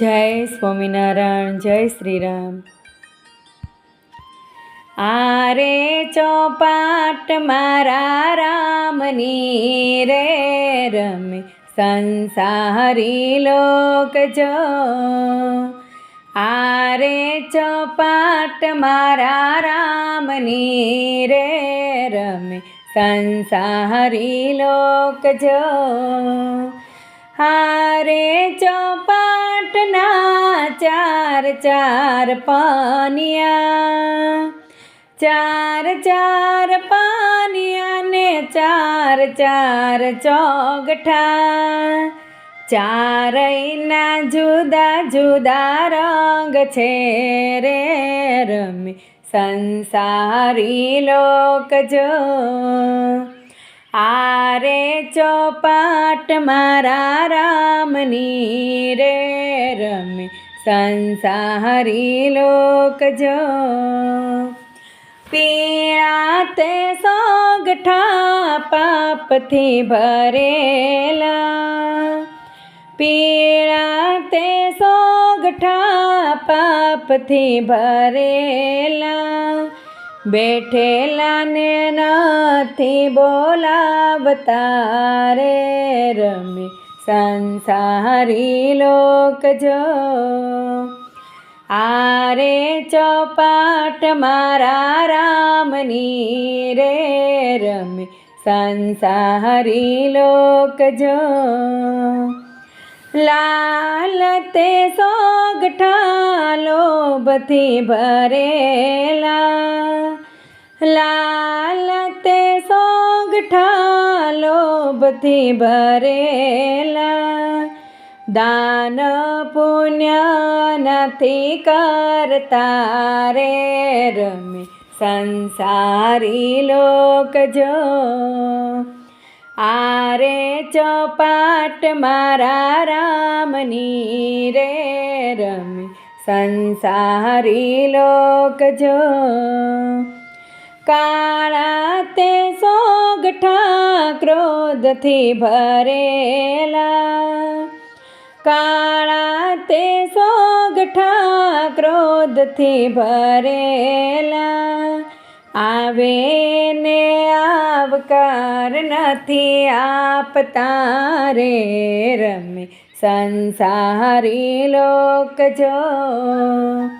જય સ્વામિનારાયણ, જય શ્રીરામ. આરે ચોપાટ મારા રામની રે રમે સંસારી લોક જો. આરે ચોપાટ મારા રામની રે રમે સંસારી લોક જો. હારે ચોપાટના ચાર પાનિયા, ચાર ચાર પાનિયા ને ચાર ચાર ચોગઠા. ચારયના જુદા જુદા રંગ છે રે રમી સંસારી લોક જો. આરે ચોપાટ મારા રામની રે રમે સંસારી લોક જો. પીળા તે સોગઠા પાપથી ભરેલા. પીળા તે સોગઠા પાપથી ભરેલા. બેઠેલા ને નથી બોલાવતા રે રમે. સંસારી લોક જો. આરે ચોપાટ મારા રામની રે રમે સંસારી લોક જો. લાલ તે સોગઠા લોભથી ભરેલા. લાલ લોભથી ભરેલા. દાન પુણ્ય નથી કરતા રે રમે સંસારી લોક જો આરે ચોપાટ મારા રામની રે રમે સંસારી લોક જો કાળા તે સોગઠા ક્રોધથી ભરેલા. કાળા તે સોગઠા ક્રોધથી ભરેલા. આવે ને આવકાર નથી આપતા રે રમે સંસારી લોક જો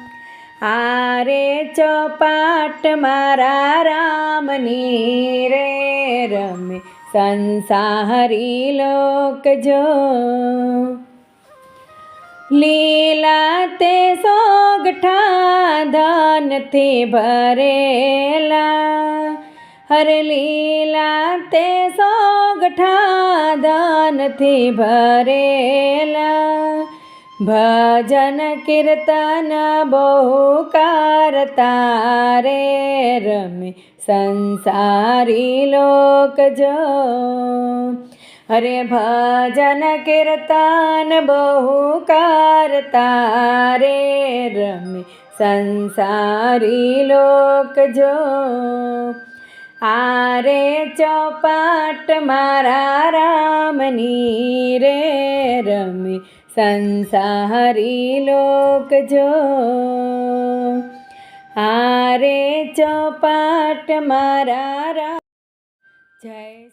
આરે ચોપાટ મારા રામની રે રમે સંસારી લોક જો. લીલા તે સોગઠા ધનથી ભરેલા. હરે લીલા તે સોગઠા ધનથી ભરેલા. ભજન કીર્તન બહુ કરતા રે રમે સંસારી લોક જો. અરે ભજન કીર્તન બહુ કરતા રે રમે સંસારી લોક જો. આરે ચોપાટ મારા રામની રે રમે સંસારી લોક જો. હારે ચોપાટ મારા જય